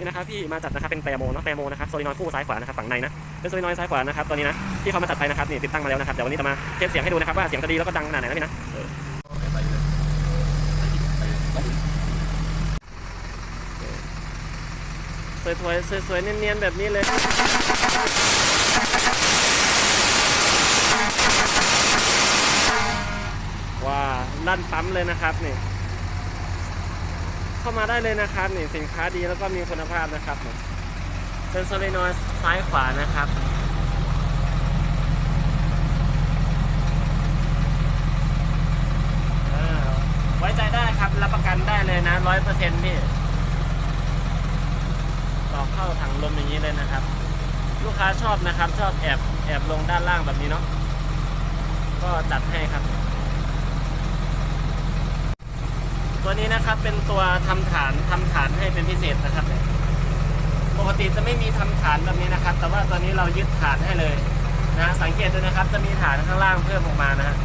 นี่นะครับพี่มาจัดนะครับเป็นแตรโมนะแตรโมนะครับโซลินอยคู่ซ้ายขวานะครับฝั่งในนะเป็นโซลินอยซ้ายขวานะครับตัวนี้นะที่เขามาจัดไปนะครับนี่ติดตั้งมาแล้วนะครับเดี๋ยววันนี้จะมาเทสเสียงให้ดูนะครับว่าเสียงจะดีแล้วก็ดังขนาดไหนนะพี่นะสวยๆสวยๆเนียนๆแบบนี้เลยว้าลั่นปั๊มเลยนะครับนี่ เข้ามาได้เลยนะครับนี่สินค้าดีแล้วก็มีคุณภาพนะครับเป็นโซลินอยซ้ายขวานะครับไว้ใจได้ครับรับประกันได้เลยนะร้อยเปอร์เซ็นต์พี่ต่อเข้าถังลมอย่างนี้เลยนะครับ ลูกค้าชอบนะครับ ชอบแอบแอบลงด้านล่างแบบนี้เนาะก็จัดให้ครับ ตัวนี้นะครับเป็นตัวทำฐานทำฐานให้เป็นพิเศษนะครับปกติจะไม่มีทำฐานแบบนี้นะครับ แต่ว่าตอนนี้เรายึดฐานให้เลยนะสังเกตดูนะครับ จะมีฐานข้างล่างเพิ่มออกมานะฮะ